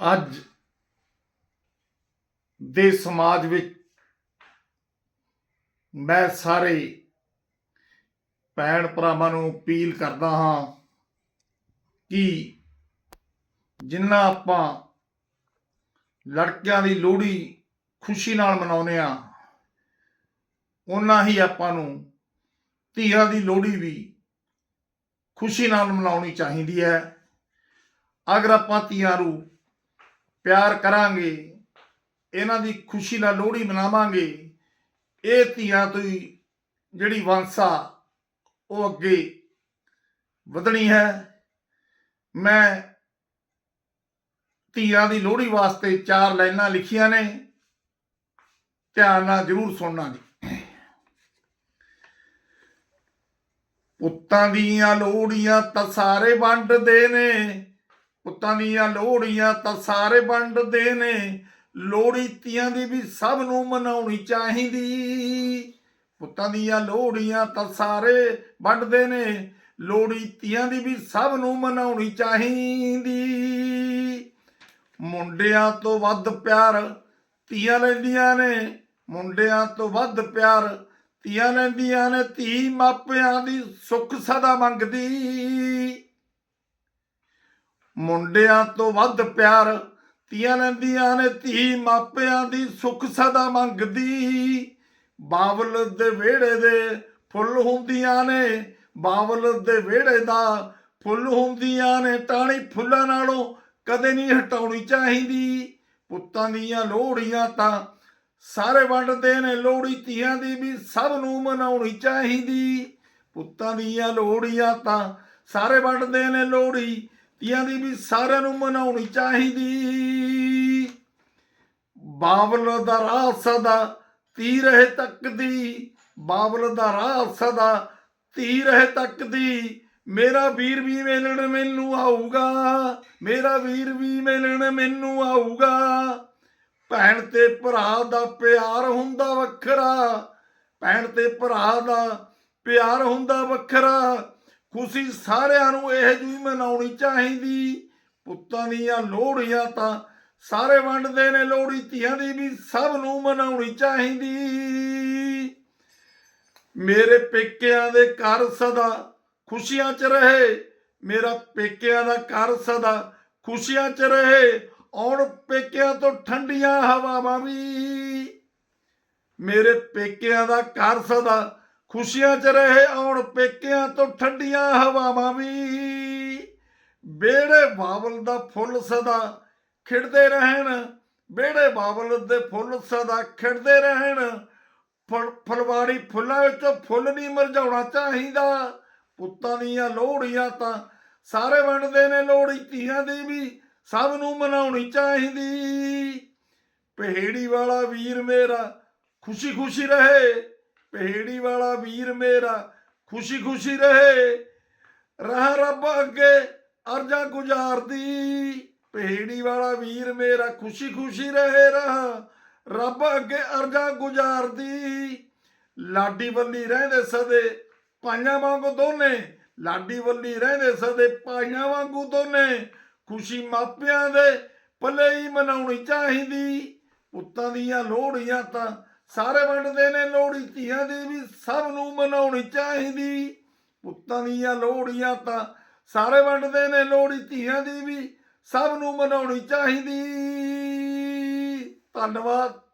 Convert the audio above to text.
ਅੱਜ ਦੇ ਸਮਾਜ ਵਿੱਚ ਮੈਂ ਸਾਰੇ ਭੈਣ ਭਰਾਵਾਂ ਨੂੰ ਅਪੀਲ ਕਰਦਾ ਹਾਂ ਕਿ ਜਿੰਨਾ ਆਪਾਂ ਲੜਕਿਆਂ ਦੀ ਲੋਹੜੀ ਖੁਸ਼ੀ ਨਾਲ ਮਨਾਉਂਦੇ ਆ ਉਨਾ ਹੀ ਆਪਾਂ ਨੂੰ ਧੀਆਂ ਦੀ ਲੋਹੜੀ ਵੀ ਖੁਸ਼ੀ ਨਾਲ ਮਨਾਉਣੀ ਚਾਹੀਦੀ ਹੈ। ਅਗਰ ਆਪਾਂ ਧੀਆਂ ਨੂੰ ਪਿਆਰ ਕਰਾਂਗੇ, ਇਹਨਾਂ ਦੀ ਖੁਸ਼ੀ ਨਾਲ ਲੋਹੜੀ ਮਨਾਵਾਂਗੇ, ਇਹ ਧੀਆਂ ਤੋਂ ਹੀ ਜਿਹੜੀ ਵੰਸਾ, ਉਹ ਅੱਗੇ ਵਧਣੀ ਹੈ। ਮੈਂ ਧੀਆਂ ਦੀ ਲੋਹੜੀ ਵਾਸਤੇ ਚਾਰ ਲਾਈਨਾਂ ਲਿਖੀਆਂ ਨੇ, ਧਿਆਨ ਨਾਲ ਜ਼ਰੂਰ ਸੁਣਨਾ ਜੀ। ਪੁੱਤਾਂ ਦੀਆਂ ਲੋਹੜੀਆਂ ਤਾਂ ਸਾਰੇ ਵੰਡਦੇ ਨੇ ਪੁੱਤਾਂ ਦੀਆਂ ਲੋਹੜੀਆਂ ਤਾਂ ਸਾਰੇ ਵੰਡਦੇ ਨੇ। ਲੋਹੜੀ ਤੀਆਂ ਦੀ ਵੀ ਸਭ ਨੂੰ ਮਨਾਉਣੀ ਚਾਹੀਦੀ। ਪੁੱਤਾਂ ਦੀਆਂ ਲੋਹੜੀਆਂ ਤਾਂ ਸਾਰੇ ਵੰਡਦੇ ਨੇ। ਲੋਹੜੀ ਤੀਆਂ ਦੀ ਵੀ ਸਭ ਨੂੰ ਮਨਾਉਣੀ ਚਾਹੀਦੀ। ਮੁੰਡਿਆਂ ਤੋਂ ਵੱਧ ਪਿਆਰ ਧੀਆਂ ਲੈਂਦੀਆਂ ਨੇ। ਮੁੰਡਿਆਂ ਤੋਂ ਵੱਧ ਪਿਆਰ ਧੀਆਂ ਲੈਂਦੀਆਂ ਨੇ। ਧੀ ਮਾਪਿਆਂ ਦੀ ਸੁੱਖ ਸਦਾ ਮੰਗਦੀ। ਮੁੰਡਿਆਂ ਤੋਂ ਵੱਧ ਪਿਆਰ ਤੀਆਂ ਲੈਂਦੀਆਂ ਨੇ ਧੀ, ਮਾਪਿਆਂ ਦੀ ਸੁੱਖ ਸਦਾ ਮੰਗਦੀ। ਬਾਵਲ ਦੇ ਵਿਹੜੇ ਦੇ ਫੁੱਲ ਹੁੰਦੀਆਂ ਨੇ, ਬਾਵਲ ਦੇ ਵਿਹੜੇ ਦਾ ਫੁੱਲ ਹੁੰਦੀਆਂ ਨੇ ਟਾਣੀ ਫੁੱਲਾਂ ਨਾਲੋਂ ਕਦੇ ਨਹੀਂ ਹਟਾਉਣੀ ਚਾਹੀਦੀ। ਪੁੱਤਾਂ ਦੀਆਂ ਲੋਹੜੀਆਂ ਤਾਂ ਸਾਰੇ ਵੰਡਦੇ ਨੇ, ਲੋਹੜੀ ਧੀਆਂ ਦੀ ਵੀ ਸਭ ਨੂੰ ਮਨਾਉਣੀ ਚਾਹੀਦੀ। ਪੁੱਤਾਂ ਦੀਆਂ ਲੋਹੜੀਆਂ ਤਾਂ ਸਾਰੇ ਵੰਡਦੇ ਨੇ, ਲੋਹੜੀ ਧੀਆਂ ਦੀ ਵੀ ਸਾਰਿਆਂ ਨੂੰ ਮਨਾਉਣੀ ਚਾਹੀਦੀ। ਬਾਬਲ ਦਾ ਰਾਹ ਸਦਾ ਤੀ ਰਹੇ ਤੱਕਦੀ ਬਾਬਲ ਦਾ ਰਾਹ ਸਦਾ ਤੀ ਰਹੇ ਤੱਕਦੀ। ਮੇਰਾ ਵੀਰ ਵੀ ਮਿਲਣ ਮੈਨੂੰ ਆਊਗਾ, ਮੇਰਾ ਵੀਰ ਵੀ ਮਿਲਣ ਮੈਨੂੰ ਆਊਗਾ। ਭੈਣ ਤੇ ਭਰਾ ਦਾ ਪਿਆਰ ਹੁੰਦਾ ਵੱਖਰਾ, ਭੈਣ ਤੇ ਭਰਾ ਦਾ ਪਿਆਰ ਹੁੰਦਾ ਵੱਖਰਾ। ਖੁਸ਼ੀ ਸਾਰਿਆਂ ਨੂੰ ਇਹ ਜਿਹੀ ਮਨਾਉਣੀ ਚਾਹੀਦੀ। ਪੁੱਤਾਂ ਦੀਆਂ ਲੋਹੜੀਆਂ ਤਾਂ ਸਾਰੇ ਵੰਡਦੇ ਨੇ, ਲੋਹੜੀ ਧੀਆਂ ਦੀ ਵੀ ਸਭ ਨੂੰ ਮਨਾਉਣੀ ਚਾਹੀਦੀ। ਮੇਰੇ ਪੇਕਿਆਂ ਦੇ ਘਰ ਸਦਾ ਖੁਸ਼ੀਆਂ 'ਚ ਰਹੇ, ਮੇਰਾ ਪੇਕਿਆਂ ਦਾ ਘਰ ਸਦਾ ਖੁਸ਼ੀਆਂ 'ਚ ਰਹੇ, ਆਉਣ ਪੇਕਿਆਂ ਤੋਂ ਠੰਡੀਆਂ ਹਵਾਵਾਂ ਵੀ। ਮੇਰੇ ਪੇਕਿਆਂ ਦਾ ਘਰ ਸਦਾ ਖੁਸ਼ੀਆਂ 'ਚ ਰਹੇ ਆਉਣ ਪੇਕਿਆਂ ਤੋਂ ਠੰਡੀਆਂ ਹਵਾਵਾਂ ਵੀ। ਬੇੜੇ ਬਾਬਲ ਦਾ ਫੁੱਲ ਸਦਾ ਖਿੜਦੇ ਰਹਿਣ ਬੇੜੇ ਬਾਬਲ ਦੇ ਫੁੱਲ ਸਦਾ ਖਿੜਦੇ ਰਹਿਣ। ਫੁੱਲ- ਫੁਲਵਾੜੀ ਫੁੱਲਾਂ ਵਿੱਚ ਫੁੱਲ ਨਹੀਂ ਮਰਝਾਉਣਾ ਚਾਹੀਦਾ। ਪੁੱਤਾਂ ਦੀਆਂ ਲੋਹੜੀਆਂ ਤਾਂ ਸਾਰੇ ਵੰਡਦੇ ਨੇ, ਲੋਹੜੀ ਧੀਆਂ ਦੀ ਵੀ ਸਭ ਨੂੰ ਮਨਾਉਣੀ ਚਾਹੀਦੀ। ਪਹੇੜੀ ਵਾਲਾ ਵੀਰ ਮੇਰਾ ਖੁਸ਼ੀ ਖੁਸ਼ੀ ਰਹੇ ਪਹੇੜੀ ਵਾਲਾ ਵੀਰ ਮੇਰਾ, ਖੁਸ਼ੀ ਖੁਸ਼ੀ ਰਹੇ। ਰਹਾ ਰੱਬ ਅੱਗੇ, ਅਰਜ਼ਾਂ ਗੁਜ਼ਾਰਦੀ। ਪਹੇੜੀ ਵਾਲਾ ਵੀਰ ਮੇਰਾ, ਖੁਸ਼ੀ ਖੁਸ਼ੀ ਰਹੇ ਰਹਾ। ਰੱਬ ਅੱਗੇ ਅਰਜ਼ਾਂ ਗੁਜ਼ਾਰਦੀ। ਲਾਡੀ ਵੱਲੀ ਰਹਿੰਦੇ ਸਦੇ ਪਾਈਆਂ ਵਾਂਗੂ ਦੋਨੇ। ਲਾਡੀ ਵੱਲੀ ਰਹਿੰਦੇ ਸਦੇ ਪਾਈਆਂ ਵਾਂਗੂ ਦੋਨੇ। ਖੁਸ਼ੀ ਮਾਪਿਆਂ ਦੇ ਭਲੇ ਹੀ ਮਨਾਉਣੀ ਚਾਹੀਦੀ। ਪੁੱਤਾਂ ਦੀਆਂ ਲੋਹੜੀਆਂ ਤਾਂ ਸਾਰੇ ਵੰਡਦੇ ਨੇ ਲੋਹੜੀ, ਧੀਆਂ ਦੀ ਵੀ ਸਭ ਨੂੰ ਮਨਾਉਣੀ ਚਾਹੀਦੀ। ਪੁੱਤਾਂ ਦੀਆਂ ਲੋਹੜੀਆਂ ਤਾਂ ਸਾਰੇ ਵੰਡਦੇ ਨੇ ਲੋਹੜੀ, ਧੀਆਂ ਦੀ ਵੀ ਸਭ ਨੂੰ ਮਨਾਉਣੀ ਚਾਹੀਦੀ। ਧੰਨਵਾਦ।